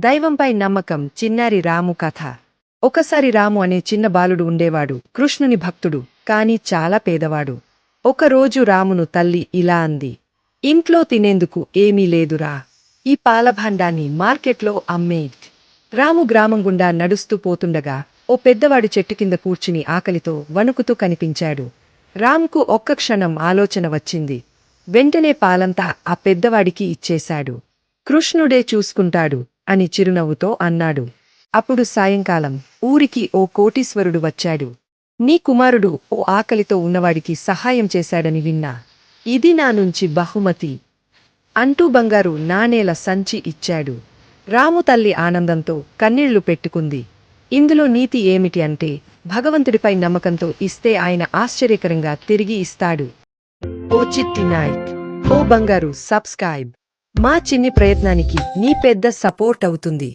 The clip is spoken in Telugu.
దైవంపై నమ్మకం చిన్నారి రాము కథ. ఒకసారి రాము అనే చిన్న బాలుడు ఉండేవాడు కృష్ణుని భక్తుడు కాని చాలా పేదవాడు. ఒకరోజు రామును తల్లి ఇలా అంది ఇంట్లో తినేందుకు ఏమీ లేదురా. ఈ పాలభాండాన్ని మార్కెట్లో అమ్మే. రాము గ్రామం గుండా నడుస్తూ పోతుండగా ఓ పెద్దవాడు చెట్టు కింద కూర్చుని ఆకలితో వణుకుతూ కనిపించాడు. రాముకు ఒక్క క్షణం ఆలోచన వచ్చింది. వెంటనే పాలంతా ఆ పెద్దవాడికి ఇచ్చేశాడు. కృష్ణుడే చూసుకుంటాడు. అని చిరునవ్వుతో అన్నాడు. అప్పుడు సాయంకాలం ఊరికి ఓ కోటీశ్వరుడు వచ్చాడు. నీ కుమారుడు ఓ ఆకలితో ఉన్నవాడికి సహాయం చేశాడని విన్నా. ఇది నా నుంచి బహుమతి అంటూ బంగారు నాణేల సంచి ఇచ్చాడు. రాము తల్లి ఆనందంతో కన్నీళ్ళు పెట్టుకుంది. ఇందులో నీతి ఏమిటి అంటే భగవంతుడిపై నమ్మకంతో ఇస్తే ఆయన ఆశ్చర్యకరంగా తిరిగి ఇస్తాడు. ఓ చిట్టి నాయక్ ఓ బంగారు సబ్స్క్రైబ్. మా చిన్ని ప్రయత్నానికి నీ పెద్ద సపోర్ట్ అవుతుంది.